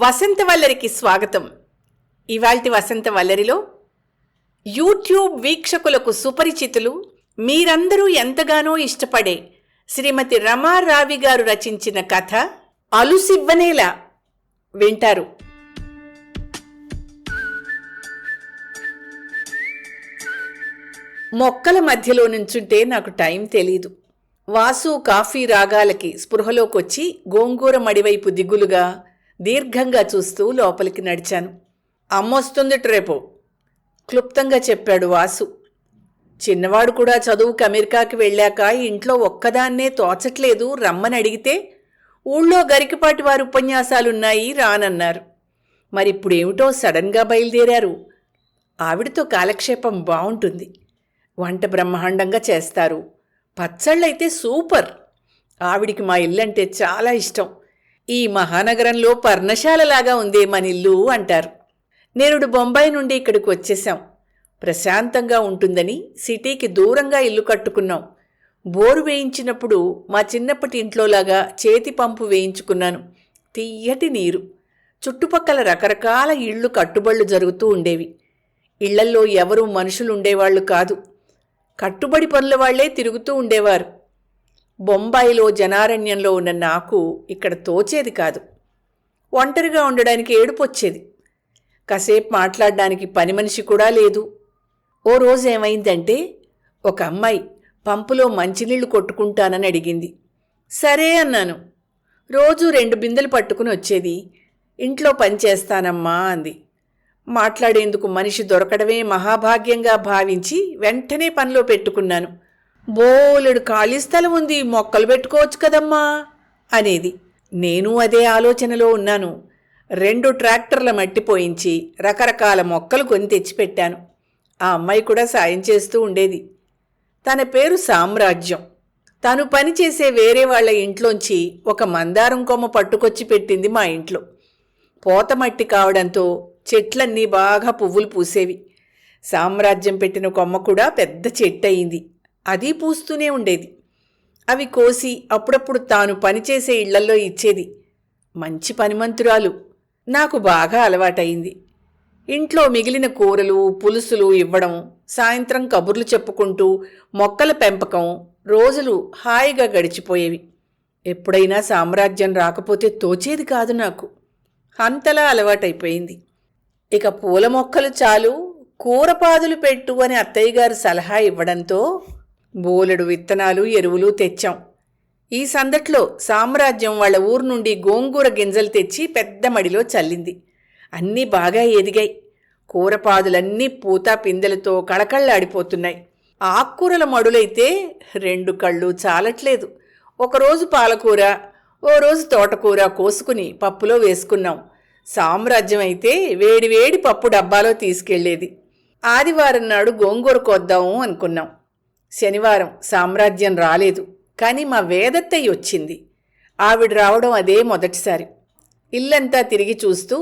వసంత వల్లరికి స్వాగతం. ఇవాల్టి వసంత వల్లరిలో యూట్యూబ్ వీక్షకులకు సుపరిచితులు మీరందరూ ఎంతగానో ఇష్టపడే శ్రీమతి రమారావి గారు రచించిన కథ అలుసివ్వనేలా వింటారు. మొక్కల మధ్యలో నుంచుంటే నాకు టైం తెలీదు. వాసు కాఫీ రాగాలకి స్పృహలోకొచ్చి గోంగూర మడివైపు దిగులుగా దీర్ఘంగా చూస్తూ లోపలికి నడిచాను. అమ్మొస్తుంది రేపు క్లుప్తంగా చెప్పాడు వాసు. చిన్నవాడు కూడా చదువుకు అమెరికాకి వెళ్ళాక ఇంట్లో ఒక్కదాన్నే తోచట్లేదు రమ్మని అడిగితే ఊళ్ళో గరికపాటి వారి ఉపన్యాసాలున్నాయి రానన్నారు. మరిప్పుడేమిటో సడన్గా బయలుదేరారు. ఆవిడతో కాలక్షేపం బాగుంటుంది వంట బ్రహ్మాండంగా చేస్తారు. పచ్చళ్ళైతే సూపర్. ఆవిడికి మా ఇల్లు అంటే చాలా ఇష్టం. ఈ మహానగరంలో పర్ణశాలలాగా ఉందే మనిల్లు అంటారు. నేరుడు బొంబాయి నుండి ఇక్కడికి వచ్చేసాం ప్రశాంతంగా ఉంటుందని సిటీకి దూరంగా ఇల్లు కట్టుకున్నాం. బోరు వేయించినప్పుడు మా చిన్నప్పటి ఇంట్లోలాగా చేతి పంపు వేయించుకున్నాను. తీయటి నీరు. చుట్టుపక్కల రకరకాల ఇళ్ళు కట్టుబళ్ళు జరుగుతూ ఉండేవి. ఇళ్ళల్లో ఎవరూ మనుషులు ఉండేవాళ్ళు కాదు. కట్టుబడి పనుల వాళ్ళే తిరుగుతూ ఉండేవారు. బొంబాయిలో జనారణ్యంలో ఉన్న నాకు ఇక్కడ తోచేది కాదు. ఒంటరిగా ఉండడానికి ఏడుపొచ్చేది. కాసేపు మాట్లాడడానికి పని మనిషి కూడా లేదు. ఓ రోజు ఏమైందంటే ఒక అమ్మాయి పంపులో మంచినీళ్ళు కొట్టుకుంటానని అడిగింది. సరే అన్నాను. రోజు రెండు బిందెలు పట్టుకుని వచ్చేది. ఇంట్లో పని చేస్తానమ్మా అంది. మాట్లాడేందుకు మనిషి దొరకడమే మహాభాగ్యంగా భావించి వెంటనే పనిలో పెట్టుకున్నాను. బోలెడు ఖాళీ స్థలం ఉంది మొక్కలు పెట్టుకోవచ్చు కదమ్మా అనేది. నేను అదే ఆలోచనలో ఉన్నాను. రెండు ట్రాక్టర్ల మట్టి పోయించి రకరకాల మొక్కలు కొని తెచ్చిపెట్టాను. ఆ అమ్మాయి కూడా సాయం చేస్తూ ఉండేది. తన పేరు సామ్రాజ్యం. తను పనిచేసే వేరే వాళ్ళ ఇంట్లోంచి ఒక మందారం కొమ్మ పట్టుకొచ్చి పెట్టింది మా ఇంట్లో. పోతమట్టి కావడంతో చెట్లన్నీ బాగా పువ్వులు పూసేవి. సామ్రాజ్యం పెట్టిన కొమ్మ కూడా పెద్ద చెట్టు అయింది. అది పూస్తూనే ఉండేది. అవి కోసి అప్పుడప్పుడు తాను పనిచేసే ఇళ్ళల్లో ఇచ్చేది. మంచి పనిమంతురాలు. నాకు బాగా అలవాటయింది. ఇంట్లో మిగిలిన కూరలు పులుసులు ఇవ్వడం సాయంత్రం కబుర్లు చెప్పుకుంటూ మొక్కల పెంపకం రోజులు హాయిగా గడిచిపోయేవి. ఎప్పుడైనా సామ్రాజ్యం రాకపోతే తోచేది కాదు నాకు. అంతలా అలవాటైపోయింది. ఇక పూల మొక్కలు చాలు కూరపాదులు పెట్టు అని అత్తయ్య గారు సలహా ఇవ్వడంతో బోలెడు విత్తనాలు ఎరువులు తెచ్చాం. ఈ సందట్లో సామ్రాజ్యం వాళ్ళ ఊరు నుండి గోంగూర గింజలు తెచ్చి పెద్ద మడిలో చల్లింది. అన్నీ బాగా ఎదిగాయి. కూరపాదులన్నీ పూత పిందెలతో కళకళ్ళాడిపోతున్నాయి ఆకుకూరల మడులైతే రెండు కళ్ళు చాలట్లేదు. ఒకరోజు పాలకూర ఓ రోజు తోటకూర కోసుకుని పప్పులో వేసుకున్నాం. సామ్రాజ్యం అయితే వేడివేడి పప్పు డబ్బాలో తీసుకెళ్ళేది. ఆదివారం నాడు గోంగూర కొద్దాము అనుకున్నాం. శనివారం సామ్రాజ్యం రాలేదు. కానీ మా వేదత్తయ్య వచ్చింది. ఆవిడ రావడం అదే మొదటిసారి. ఇల్లంతా తిరిగి చూస్తూ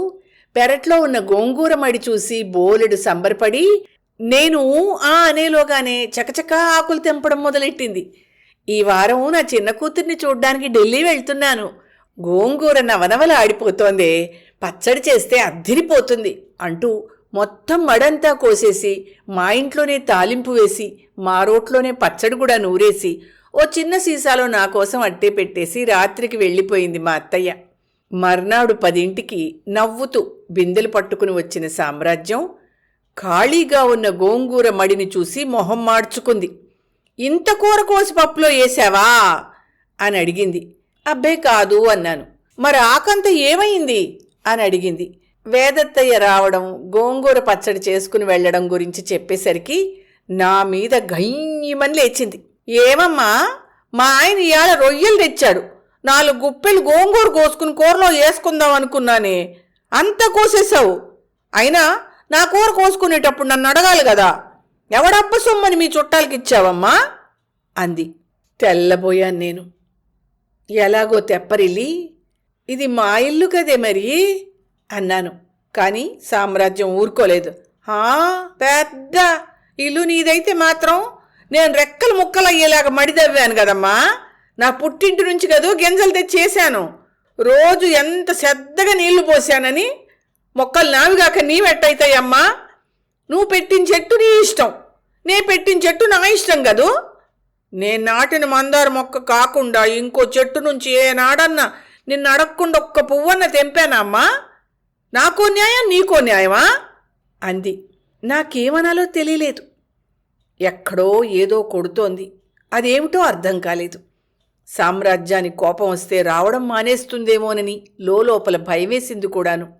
పెరట్లో ఉన్న గోంగూర మడి చూసి బోలెడు సంబరపడి నేను ఆ అనేలోగానే చకచకా ఆకులు తెంపడం మొదలెట్టింది. ఈ వారం నా చిన్న కూతుర్ని చూడ్డానికి ఢిల్లీ వెళ్తున్నాను. గోంగూర నవనవల ఆడిపోతోందే పచ్చడి చేస్తే అద్దిరిపోతుంది అంటూ మొత్తం మడంతా కోసేసి మా ఇంట్లోనే తాలింపు వేసి మా రోట్లోనే పచ్చడి కూడా నూరేసి ఓ చిన్న సీసాలో నా కోసం అట్టే పెట్టేసి రాత్రికి వెళ్ళిపోయింది మా అత్తయ్య. మర్నాడు పదింటికి నవ్వుతూ బిందెలు పట్టుకుని వచ్చిన సామ్రాజ్యం ఖాళీగా ఉన్న గోంగూర మడిని చూసి మొహం మార్చుకుంది. ఇంత కూర కోసి పప్పులో వేసావా అని అడిగింది. అబ్బే కాదు అన్నాను. మరి ఆకంత ఏమైంది? అని అడిగింది. వేదత్తయ్య రావడం గోంగూర పచ్చడి చేసుకుని వెళ్ళడం గురించి చెప్పేసరికి నా మీద గయ్యమని లేచింది. ఏమమ్మా? మా ఆయన ఇవాళ రొయ్యలు తెచ్చాడు. నాలుగు గుప్పెలు గోంగూర కోసుకుని కూరలో వేసుకుందాం అనుకున్నానే. అంత కోసేసావు అయినా నా కూర కోసుకునేటప్పుడు నన్ను అడగాలి కదా. ఎవడబ్బ సొమ్మని మీ చుట్టాలకి ఇచ్చావమ్మా? అంది. తెల్లబోయాను నేను. ఎలాగో తెప్పరిల్లి ఇది మా ఇల్లు కదే మరి? అన్నాను. కానీ సామ్రాజ్యం ఊరుకోలేదు. హా పెద్ద ఇల్లు నీదైతే మాత్రం నేను రెక్కలు ముక్కలు అయ్యేలాగా మడిదవ్వాను కదమ్మా. నా పుట్టింటి నుంచి కదూ గింజలు తెచ్చేసాను రోజు ఎంత శ్రద్ధగా నీళ్ళు పోసానని మొక్కలు నావిగాక నీవెట్టయితాయమ్మా నువ్వు పెట్టిన చెట్టు నీ ఇష్టం. నే పెట్టిన చెట్టు నా ఇష్టం కదూ. నేను నాటిన మందార మొక్క కాకుండా ఇంకో చెట్టు నుంచి ఏ నాడన్నా నిన్ను అడగకుండా ఒక్క పువ్వన్న తెంపానమ్మా నాకో న్యాయం నీకో న్యాయమా? అంది. నాకేమనాలో తెలియలేదు. ఎక్కడో ఏదో కొడుతోంది. అదేమిటో అర్థం కాలేదు. సామ్రాజ్యానికి కోపం వస్తే రావడం మానేస్తుందేమోనని లోపల భయమేసింది కూడాను.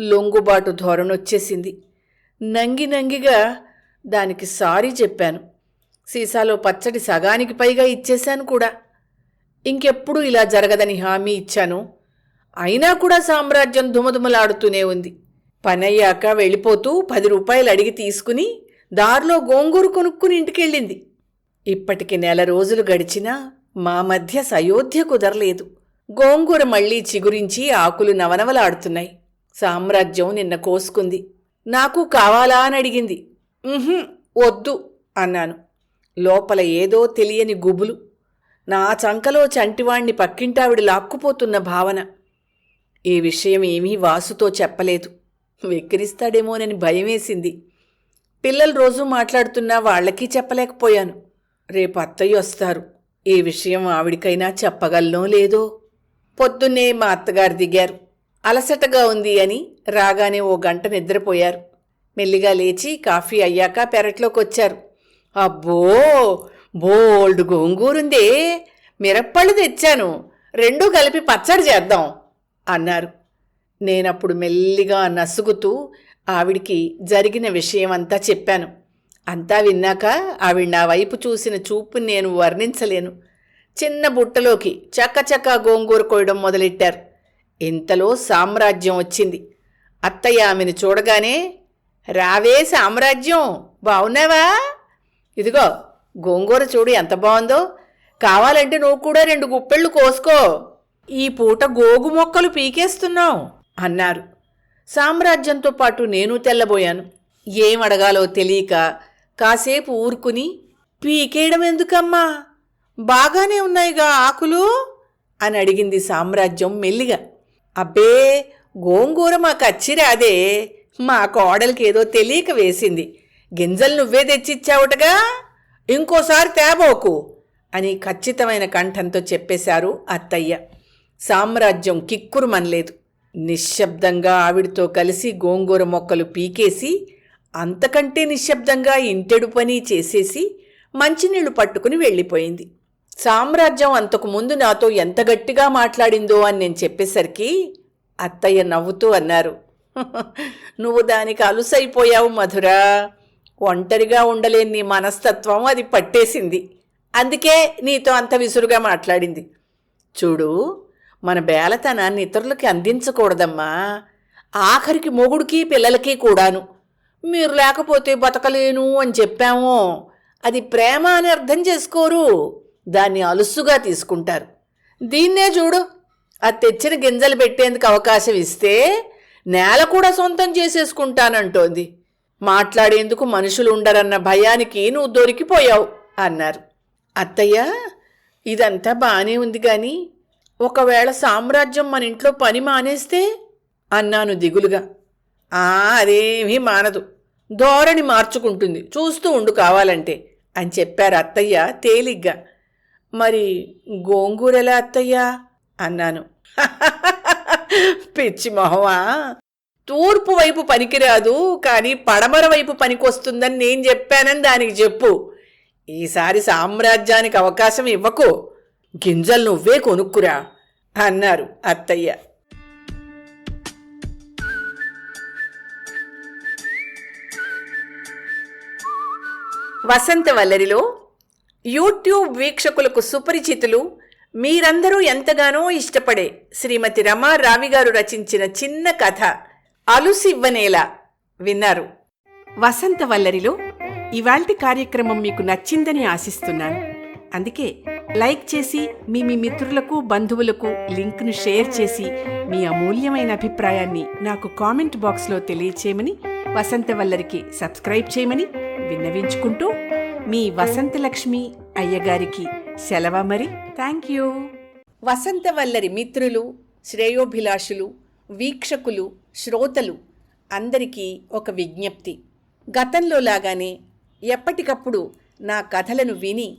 లొంగుబాటు ధోరణొచ్చేసింది. నంగి నంగిగా దానికి సారీ చెప్పాను. సీసాలో పచ్చడి సగానికి పైగా ఇచ్చేశాను కూడా. ఇంకెప్పుడు ఇలా జరగదని హామీ ఇచ్చాను? అయినా కూడా సామ్రాజ్యం దుమదుమలాడుతూనే ఉంది. పనయ్యాక వెళ్ళిపోతూ పది రూపాయలు అడిగి తీసుకుని దారిలో గోంగూర కొనుక్కుని ఇంటికెళ్ళింది. ఇప్పటికి నెల రోజులు గడిచినా మా మధ్య సయోధ్య కుదరలేదు. గోంగూర మళ్ళీ చిగురించి ఆకులు నవనవలాడుతున్నాయి. సామ్రాజ్యం నిన్న కోసుకుంది. నాకు కావాలా అని అడిగింది. వద్దు అన్నాను. లోపల ఏదో తెలియని గుబులు. నా చంకలో చంటివాణ్ణి పక్కింటావిడ లాక్కుపోతున్న భావన. ఈ విషయం ఏమీ వాసుతో చెప్పలేదు. వెక్కిరిస్తాడేమోనని భయమేసింది. పిల్లలు రోజు మాట్లాడుతున్నా వాళ్ళకి చెప్పలేకపోయాను. రేపు అత్తయ్య వస్తారు. ఈ విషయం ఆవిడికైనా చెప్పగలనో లేదో? పొద్దున్నే మా అత్తగారు దిగారు. అలసటగా ఉంది అని రాగానే ఓ గంట నిద్రపోయారు. మెల్లిగా లేచి కాఫీ అయ్యాక పెరట్లోకి వచ్చారు అబ్బో! బోల్డ్ గోంగూరుందే. మిరప్పళ్ళు తెచ్చాను. రెండూ కలిపి పచ్చడి చేద్దాం. అన్నారు. నేనప్పుడు మెల్లిగా నసుగుతూ ఆవిడికి జరిగిన విషయమంతా చెప్పాను. అంతా విన్నాక ఆవిడ నా వైపు చూసిన చూపు నేను వర్ణించలేను. చిన్న బుట్టలోకి చక్కచక్క గోంగూర కోయడం మొదలెట్టారు. ఇంతలో సామ్రాజ్యం వచ్చింది. అత్తయ్య ఆమెను చూడగానే రావే సామ్రాజ్యం బావున్నావా? ఇదిగో గోంగూర చూడు ఎంత బాగుందో కావాలంటే నువ్వు కూడా రెండు గుప్పెళ్ళు కోసుకో. ఈ పూట గోగు మొక్కలు పీకేస్తున్నావు అన్నారు. సామ్రాజ్యంతో పాటు నేను తెల్లబోయాను. ఏం అడగాలో తెలియక కాసేపు ఊరుకుని పీకేయడం ఎందుకమ్మా? బాగానే ఉన్నాయిగా ఆకులు? అని అడిగింది సామ్రాజ్యం మెల్లిగా. అబ్బే గోంగూర మాకు అచ్చిరాదే మా కోడలికి ఏదో తెలియక వేసింది. గింజలు నువ్వే తెచ్చిచ్చావుటగా? ఇంకోసారి తేబోకు అని ఖచ్చితమైన కంఠంతో చెప్పేశారు అత్తయ్య. సామ్రాజ్యం కిక్కురుమనలేదు. నిశ్శబ్దంగా ఆవిడితో కలిసి గోంగూర మొక్కలు పీకేసి అంతకంటే నిశ్శబ్దంగా ఇంటెడు పని చేసేసి మంచినీళ్ళు పట్టుకుని వెళ్ళిపోయింది. సామ్రాజ్యం అంతకు ముందు నాతో ఎంత గట్టిగా మాట్లాడిందో అని నేను చెప్పేసరికి అత్తయ్య నవ్వుతూ అన్నారు. నువ్వు దానికి అలుసైపోయావు మధురా. ఒంటరిగా ఉండలేని నీ మనస్తత్వం అది పట్టేసింది. అందుకే నీతో అంత విసురుగా మాట్లాడింది. చూడు మన బేలతనాన్ని ఇతరులకి అందించకూడదమ్మా. ఆఖరికి మొగుడికి పిల్లలకి కూడాను. మీరు లేకపోతే బతకలేను అని చెప్పాము. అది ప్రేమ అని అర్థం చేసుకోరు. దాన్ని అలుసుగా తీసుకుంటారు. దీన్నే చూడు. అది తెచ్చిన గింజలు పెట్టేందుకు అవకాశం ఇస్తే నేల కూడా సొంతం చేసేసుకుంటానంటోంది. మాట్లాడేందుకు మనుషులు ఉండరన్న భయానికి నువ్వు దొరికిపోయావు అన్నారు. అత్తయ్య ఇదంతా బాగానే ఉంది కానీ ఒకవేళ సామ్రాజ్యం మన ఇంట్లో పని మానేస్తే? అన్నాను దిగులుగా. ఆ అదేమీ మానదు. ధోరణి మార్చుకుంటుంది. చూస్తూ ఉండు కావాలంటే అని చెప్పారు అత్తయ్య తేలిగ్గా. మరి గోంగూరెలా అత్తయ్య? అన్నాను. పిచ్చి మొహమా? తూర్పు వైపు పనికిరాదు కానీ పడమర వైపు పనికొస్తుందని నేను చెప్పానని దానికి చెప్పు. ఈసారి సామ్రాజ్యానికి అవకాశం ఇవ్వకు. గింజలు నువ్వే కొనుక్కురా అన్నారు అత్తయ్య. వసంత వల్లరిలో యూట్యూబ్ వీక్షకులకు సుపరిచితులు మీరందరూ ఎంతగానో ఇష్టపడే శ్రీమతి రమా రావి గారు రచించిన చిన్న కథ అలుసివ్వనేలా విన్నారు. వసంత వల్లరిలో ఇవాల్టి కార్యక్రమం మీకు నచ్చిందని ఆశిస్తున్నాను. అందుకే లైక్ చేసి మీ మీ మిత్రులకు బంధువులకు లింక్ను షేర్ చేసి మీ అమూల్యమైన అభిప్రాయాన్ని నాకు కామెంట్ బాక్స్లో తెలియచేయమని వసంతవల్లరికి సబ్స్క్రైబ్ చేయమని విన్నవించుకుంటూ మీ వసంతలక్ష్మి అయ్యగారికి సెలవ మరి. థ్యాంక్ యూ వసంత వల్లరి మిత్రులు శ్రేయోభిలాషులు వీక్షకులు శ్రోతలు అందరికీ ఒక విజ్ఞప్తి. గతంలో లాగానే ఎప్పటికప్పుడు నా కథలను విని